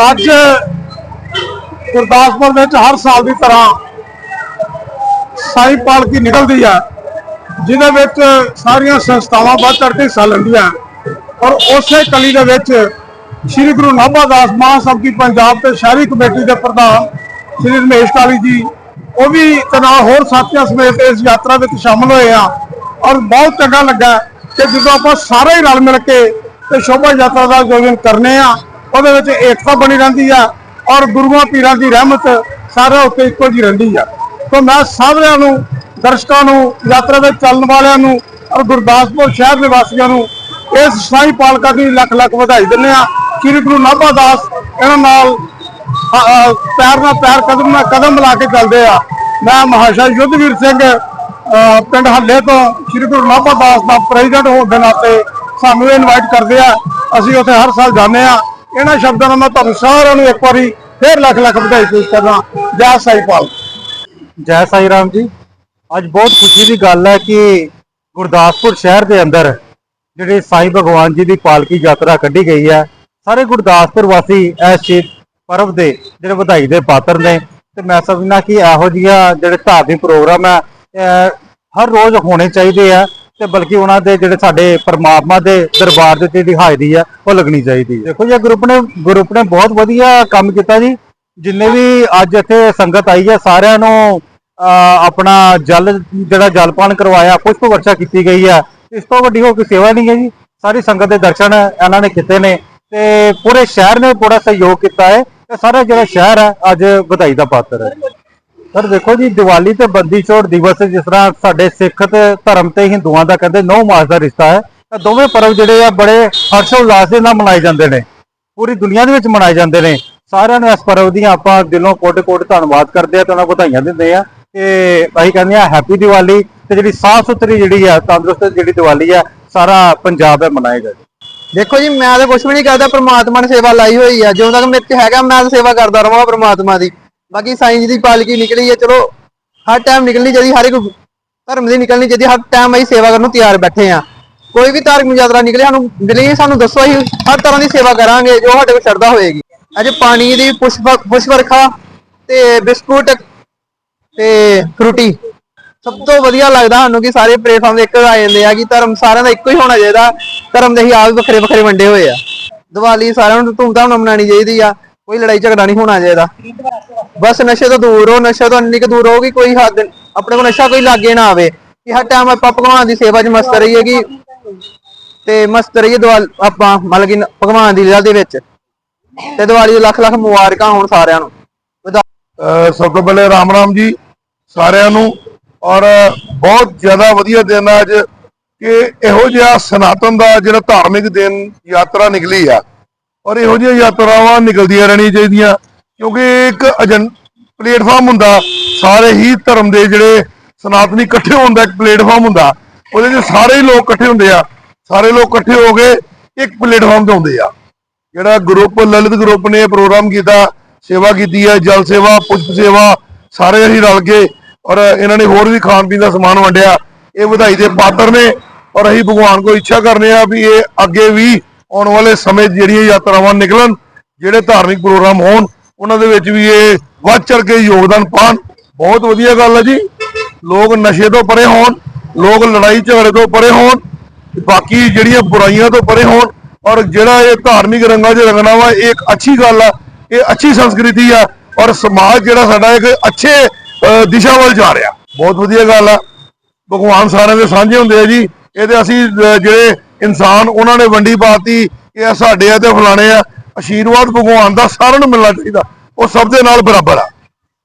ਅੱਜ ਗੁਰਦਾਸਪੁਰ ਵਿੱਚ ਹਰ ਸਾਲ ਦੀ ਤਰ੍ਹਾਂ ਸਾਈ ਪਾਲਕੀ ਨਿਕਲਦੀ ਹੈ, ਜਿਹਦੇ ਵਿੱਚ ਸਾਰੀਆਂ ਸੰਸਥਾਵਾਂ ਵੱਧ ਚੜ ਕੇ ਹਿੱਸਾ ਲੈਂਦੀਆਂ ਔਰ ਉਸੇ ਕਲੀ ਦੇ ਵਿੱਚ ਸ੍ਰੀ ਗੁਰੂ ਨਾਭਾ ਦਾਸ ਮਹਾਸਭਾ ਕੀ ਪੰਜਾਬ ਤੇ ਸ਼ਹਿਰੀ ਕਮੇਟੀ ਦੇ ਪ੍ਰਧਾਨ ਸ੍ਰੀ ਰਮੇਸ਼ ਕਾਲੀ ਜੀ, ਉਹ ਵੀ ਤੇ ਹੋਰ ਸਾਥੀਆਂ ਸਮੇਤ ਇਸ ਯਾਤਰਾ ਵਿੱਚ ਸ਼ਾਮਲ ਹੋਏ ਆ। ਔਰ ਬਹੁਤ ਚੰਗਾ ਲੱਗਾ ਕਿ ਜਦੋਂ ਆਪਾਂ ਸਾਰੇ ਹੀ ਰਲ ਮਿਲ ਕੇ ਤੇ ਸ਼ੋਭਾ ਯਾਤਰਾ ਦਾ ਆਯੋਜਨ ਕਰਨੇ ਆ ਉਹਦੇ ਵਿੱਚ ਏਕਤਾ ਬਣੀ ਰਹਿੰਦੀ ਆ ਔਰ ਗੁਰੂਆਂ ਪੀਰਾਂ ਦੀ ਰਹਿਮਤ ਸਾਰਿਆਂ ਉੱਤੇ ਇੱਕੋ ਜਿਹੀ ਰਹਿੰਦੀ ਆ। ਤਾਂ ਮੈਂ ਸਾਰਿਆਂ ਨੂੰ, ਦਰਸ਼ਕਾਂ ਨੂੰ, ਯਾਤਰਾ ਵਿੱਚ ਚੱਲਣ ਵਾਲਿਆਂ ਨੂੰ ਔਰ ਗੁਰਦਾਸਪੁਰ ਸ਼ਹਿਰ ਦੇ ਵਾਸੀਆਂ ਨੂੰ ਇਸ ਸਾਈ ਪਾਲਕਾ ਦੀ ਲੱਖ ਲੱਖ ਵਧਾਈ ਦਿੰਦੇ ਆ ਸ੍ਰੀ ਗੁਰੂ ਨਾਭਾ ਦਾਸ ਇਹਨਾਂ ਨਾਲ ਪੈਰ ਨਾਲ ਪੈਰ ਕਦਮ ਨਾਲ ਕਦਮ ਮਿਲਾ ਕੇ ਚੱਲਦੇ ਆ। ਮੈਂ ਮਹਾਸ਼ਾ ਯੁੱਧਵੀਰ ਸਿੰਘ ਪਿੰਡ ਹੱਲੇ ਤੋਂ ਸ੍ਰੀ ਗੁਰੂ ਨਾਭਾ ਦਾਸ ਦਾ ਪ੍ਰੈਜ਼ੀਡੈਂਟ ਹੋਣ ਦੇ ਨਾਤੇ ਸਾਨੂੰ ਇਨਵਾਈਟ ਕਰਦੇ ਆ। ਅਸੀਂ ਉੱਥੇ ਹਰ ਸਾਲ ਜਾਂਦੇ ਆ ਇਹਨਾਂ ਸ਼ਬਦਾਂ ਨਾਲ ਮੈਂ ਤੁਹਾਨੂੰ ਸਾਰਿਆਂ ਨੂੰ ਇੱਕ ਵਾਰੀ ਫੇਰ ਲੱਖ ਲੱਖ ਵਧਾਈ ਪੇਸ਼ ਕਰਦਾ ਜੈ ਸਾਈ ਪਾਲ। ਜੈ ਸਾਈ ਰਾਮ ਜੀ। ਅੱਜ ਬਹੁਤ ਖੁਸ਼ੀ ਦੀ ਗੱਲ ਹੈ ਕਿ ਗੁਰਦਾਸਪੁਰ ਸ਼ਹਿਰ ਦੇ ਅੰਦਰ ਜਿਹੜੇ ਸਾਈ ਭਗਵਾਨ ਜੀ ਦੀ ਪਾਲਕੀ ਯਾਤਰਾ ਕੱਢੀ ਗਈ ਹੈ, ਸਾਰੇ ਗੁਰਦਾਸਪੁਰ ਵਾਸੀ ਇਸ ਚੀਜ਼ ਪਰਵ ਦੇ ਜਿਹੜੇ ਵਧਾਈ ਦੇ ਪਾਤਰ ਨੇ ਤੇ ਮੈਂ ਸਮਝਣਾ ਕਿ ਇਹੋ ਜਿਹੀਆਂ ਜਿਹੜੇ ਧਾਰਮਿਕ ਪ੍ਰੋਗਰਾਮ ਹੈ ਹਰ ਰੋਜ਼ ਹੋਣੇ ਚਾਹੀਦੇ ਆ। ਤੇ ਬਲਕਿ ਉਹਨਾਂ ਦੇ ਜਿਹੜੇ ਸਾਡੇ ਪਰਮਾਤਮਾ ਦੇ ਦਰਬਾਰ ਦੇ ਉੱਤੇ ਜਿਹੜੀ ਹਾਜ਼ਰੀ ਆ, ਉਹ ਲੱਗਣੀ ਚਾਹੀਦੀ ਹੈ। ਦੇਖੋ ਜੀ ਗਰੁੱਪ ਨੇ ਗਰੁੱਪ ਨੇ ਬਹੁਤ ਵਧੀਆ ਕੰਮ ਕੀਤਾ ਜੀ। ਜਿੰਨੇ ਵੀ ਅੱਜ ਇੱਥੇ ਸੰਗਤ ਆਈ ਹੈ, ਸਾਰਿਆਂ ਨੂੰ ਅਹ ਆਪਣਾ ਜਲ, ਜਿਹੜਾ ਜਲਪਾਨ ਕਰਵਾਇਆ, ਪੁਸ਼ਪ ਵਰਸ਼ਾ ਕੀਤੀ ਗਈ ਹੈ ਇਸ ਤੋਂ ਵੱਡੀ ਹੋਰ ਕੋਈ ਸੇਵਾ ਨਹੀਂ ਹੈ ਜੀ। ਸਾਰੀ ਸੰਗਤ ਦੇ ਦਰਸ਼ਨ ਇਹਨਾਂ ਨੇ ਕੀਤੇ ਨੇ ਤੇ ਪੂਰੇ ਸ਼ਹਿਰ ਨੇ ਬੜਾ ਸਹਿਯੋਗ ਕੀਤਾ ਹੈ ਤੇ ਸਾਰਾ ਜਿਹੜਾ ਸ਼ਹਿਰ ਹੈ, ਅੱਜ ਵਧਾਈ ਦਾ ਪਾਤਰ ਹੈ। ਸਰ, ਦੇਖੋ ਜੀ, ਦੀਵਾਲੀ ਤੇ ਬੰਦੀ ਛੋੜ ਦਿਵਸ ਜਿਸ ਤਰ੍ਹਾਂ ਸਾਡੇ ਸਿੱਖ ਤੇ ਧਰਮ ਤੇ ਹਿੰਦੂਆਂ ਦਾ ਕਹਿੰਦੇ ਨੌ ਮਾਸ ਦਾ ਰਿਸ਼ਤਾ ਹੈ, ਤਾਂ ਦੋਵੇਂ ਪਰਵ ਜਿਹੜੇ ਆ ਬੜੇ ਹਰਸ਼ੋ ਉਲਾਸ ਦੇ ਨਾਲ ਮਨਾਏ ਜਾਂਦੇ ਨੇ, ਪੂਰੀ ਦੁਨੀਆ ਦੇ ਵਿੱਚ ਮਨਾਏ ਜਾਂਦੇ ਨੇ। ਸਾਰਿਆਂ ਨੂੰ ਇਸ ਪਰਵ ਦੀਆਂ ਆਪਾਂ ਦਿਲੋਂ ਕੋਟ-ਕੋਟ ਧੰਨਵਾਦ ਕਰਦੇ ਆ ਤੇ ਉਹਨਾਂ ਨੂੰ ਵਧਾਈਆਂ ਦਿੰਦੇ ਆ। ਤੇ ਅਸੀਂ ਕਹਿੰਦੇ ਆ ਹੈਪੀ ਦੀਵਾਲੀ ਤੇ ਜਿਹੜੀ ਸਾਫ਼ ਸੁਥਰੀ ਜਿਹੜੀ ਆ, ਤੰਦਰੁਸਤ ਜਿਹੜੀ ਦੀਵਾਲੀ ਆ, ਸਾਰਾ ਪੰਜਾਬ ਹੈ ਮਨਾਏਗਾ ਜੀ। ਦੇਖੋ ਜੀ, ਮੈਂ ਤਾਂ ਕੁਝ ਵੀ ਨਹੀਂ ਕਰਦਾ, ਪਰਮਾਤਮਾ ਨੇ ਸੇਵਾ ਲਾਈ ਹੋਈ ਆ। ਜਦੋਂ ਤੱਕ ਮੇਰੇ 'ਚ ਹੈਗਾ, ਮੈਂ ਤਾਂ ਸੇਵਾ ਕਰਦਾ ਰਵਾਂ ਪਰਮਾਤਮਾ ਦੀ। ਬਾਕੀ ਸਾਈਂ ਦੀ ਪਾਲਕੀ ਨਿਕਲੀ ਹੈ, ਚਲੋ, ਹਰ ਟਾਈਮ ਨਿਕਲਣੀ ਚਾਹੀਦੀ, ਹਰ ਇੱਕ ਧਰਮ ਦੀ ਨਿਕਲਣੀ ਚਾਹੀਦੀ, ਹਰ ਟਾਈਮ ਅਸੀਂ ਸੇਵਾ ਕਰਨ ਨੂੰ ਤਿਆਰ ਬੈਠੇ ਆ ਕੋਈ ਵੀ ਧਾਰਮਿਕ ਯਾਤਰਾ ਨਿਕਲੇ, ਸਾਨੂੰ ਮਿਲੀ, ਸਾਨੂੰ ਦੱਸੋ, ਅਸੀਂ ਹਰ ਤਰ੍ਹਾਂ ਦੀ ਸੇਵਾ ਕਰਾਂਗੇ, ਜੋ ਸਾਡੇ ਕੋਲ ਸ਼ਰਧਾ ਹੋਏਗੀ। ਅੱਜ ਪਾਣੀ ਦੀ ਪੁਸ਼ਪ ਪੁਸ਼ਪ ਤੇ ਬਿਸਕੁਟ ਤੇ ਫਰੂਟੀ, ਸਭ ਤੋਂ ਵਧੀਆ ਲੱਗਦਾ ਸਾਨੂੰ ਕਿ ਸਾਰੇ ਪਲੇਟਫਾਰਮ ਦੇ ਇੱਕ ਆ ਜਾਂਦੇ ਆ, ਕਿ ਧਰਮ ਸਾਰਿਆਂ ਦਾ ਇੱਕੋ ਹੀ ਹੋਣਾ ਚਾਹੀਦਾ, ਧਰਮ ਦੇ ਹੀ ਆਪ ਵੀ ਵੱਖਰੇ ਵੱਖਰੇ ਵੰਡੇ ਹੋਏ ਆ। ਦੀਵਾਲੀ ਸਾਰਿਆਂ ਨੂੰ ਧੂਮਧਾਮ ਨਾਲ ਮਨਾਉਣੀ ਚਾਹੀਦੀ ਆ, ਕੋਈ ਲੜਾਈ ਝਗੜਾ ਨਹੀਂ ਹੋਣਾ ਚਾਹੀਦਾ। ਬਸ ਨਸ਼ੇ ਤੋਂ ਦੂਰ ਰਹੋ, ਨਸ਼ੇ ਤੋਂ ਇੰਨੀ ਕੁ ਦੂਰ ਰਹੋ ਕੋਈ ਹੱਦ ਆਪਣੇ ਕੋਲ ਨਸ਼ਾ ਕੋਈ ਲਾਗੇ ਨਾ ਆਵੇ। ਕਿ ਹਰ ਟਾਈਮ ਆਪਾਂ ਭਗਵਾਨ ਦੀ ਸੇਵਾ 'ਚ ਮਸਤ ਰਹੀਏ ਕਿ ਤੇ ਮਸਤ ਰਹੀਏ ਦੀਵਾਲ ਆਪਾਂ ਮਤਲਬ ਕਿ ਭਗਵਾਨ ਦੀ ਲੀਲਾ ਦੇ ਵਿੱਚ। ਤੇ ਦੀਵਾਲੀ ਦੇ ਲੱਖ ਲੱਖ ਮੁਬਾਰਕਾਂ ਹੋਣ ਸਾਰਿਆਂ ਨੂੰ। ਸਭ ਤੋਂ ਪਹਿਲੇ ਰਾਮ ਰਾਮ ਜੀ ਸਾਰਿਆਂ ਨੂੰ। ਔਰ ਬਹੁਤ ਜ਼ਿਆਦਾ ਵਧੀਆ ਦਿਨ ਆ ਅੱਜ ਕਿ ਇਹੋ ਜਿਹਾ ਸਨਾਤਨ ਦਾ ਜਿਹੜਾ ਧਾਰਮਿਕ ਦਿਨ ਯਾਤਰਾ ਨਿਕਲੀ ਆ। ਔਰ ਇਹੋ ਜਿਹੀਆਂ ਯਾਤਰਾਵਾਂ ਨਿਕਲਦੀਆਂ ਰਹਿਣੀਆਂ ਚਾਹੀਦੀਆਂ। ਕਿਉਂਕਿ ਇੱਕ ਏਜੰ ਪਲੇਟਫਾਰਮ ਹੁੰਦਾ, ਸਾਰੇ ਹੀ ਧਰਮ ਦੇ ਜਿਹੜੇ ਸਨਾਤਨੀ ਇਕੱਠੇ ਹੋਣ ਦਾ ਇੱਕ ਪਲੇਟਫਾਰਮ ਹੁੰਦਾ, ਉਹਦੇ 'ਚ ਸਾਰੇ ਹੀ ਲੋਕ ਇਕੱਠੇ ਹੁੰਦੇ ਆ, ਸਾਰੇ ਲੋਕ ਇਕੱਠੇ ਹੋ ਕੇ ਇੱਕ ਪਲੇਟਫਾਰਮ ਤੇ ਆਉਂਦੇ ਆ। ਜਿਹੜਾ ਗਰੁੱਪ, ਲਲਿਤ ਗਰੁੱਪ ਨੇ ਪ੍ਰੋਗਰਾਮ ਕੀਤਾ, ਸੇਵਾ ਕੀਤੀ ਹੈ, ਜਲ ਸੇਵਾ, ਪੁਸ਼ਪ ਸੇਵਾ, ਸਾਰੇ ਅਸੀਂ ਰਲ ਕੇ, ਔਰ ਇਹਨਾਂ ਨੇ ਹੋਰ ਵੀ ਖਾਣ ਪੀਣ ਦਾ ਸਮਾਨ ਵੰਡਿਆ, ਇਹ ਵਧਾਈ ਦੇ ਪਾਤਰ ਨੇ, ਔਰ ਅਸੀਂ ਭਗਵਾਨ ਕੋ ਇੱਛਾ ਕਰਨੇ ਆ ਵੀ ਇਹ ਅੱਗੇ ਵੀ ਆਉਣ ਵਾਲੇ ਸਮੇਂ ਜਿਹੜੀਆਂ ਯਾਤਰਾਵਾਂ ਨਿਕਲਣ, ਜਿਹੜੇ ਧਾਰਮਿਕ ਪ੍ਰੋਗਰਾਮ ਹੋਣ ਉਹਨਾਂ ਦੇ ਵਿੱਚ ਵੀ ਇਹ ਵੱਧ ਚੜ ਕੇ ਯੋਗਦਾਨ ਪਾਣ ਬਹੁਤ ਵਧੀਆ ਗੱਲ ਹੈ ਜੀ। ਲੋਕ ਨਸ਼ੇ ਤੋਂ ਪਰੇ ਹੋਣ, ਲੋਕ ਲੜਾਈ ਝਗੜੇ ਤੋਂ ਪਰੇ ਹੋਣ, ਬਾਕੀ ਜਿਹੜੀਆਂ ਬੁਰਾਈਆਂ ਤੋਂ ਪਰੇ ਹੋਣ, ਔਰ ਜਿਹੜਾ ਇਹ ਧਾਰਮਿਕ ਰੰਗਾਂ 'ਚ ਰੰਗਣਾ ਵਾ, ਇਹ ਇੱਕ ਅੱਛੀ ਗੱਲ ਆ, ਇਹ ਅੱਛੀ ਸੰਸਕ੍ਰਿਤੀ ਆ, ਔਰ ਸਮਾਜ ਜਿਹੜਾ ਸਾਡਾ ਇੱਕ ਅੱਛੇ ਦਿਸ਼ਾ ਵੱਲ ਜਾ ਰਿਹਾ। ਬਹੁਤ ਵਧੀਆ ਗੱਲ ਆ। ਭਗਵਾਨ ਸਾਰਿਆਂ ਦੇ ਸਾਂਝੇ ਹੁੰਦੇ ਆ ਜੀ। ਇਹਦੇ ਅਸੀਂ ਜਿਹੜੇ ਇਨਸਾਨ, ਉਹਨਾਂ ਨੇ ਵੰਡੀ ਪਾਤੀ, ਇਹ ਸਾਡੇ ਆ ਤੇ ਫਲਾਣੇ ਆ। ਆਸ਼ੀਰਵਾਦ ਭਗਵਾਨ ਦਾ ਸਾਰਿਆਂ ਨੂੰ ਮਿਲਣਾ ਚਾਹੀਦਾ। ਉਹ ਸਭ ਦੇ ਨਾਲ ਬਰਾਬਰ ਆ।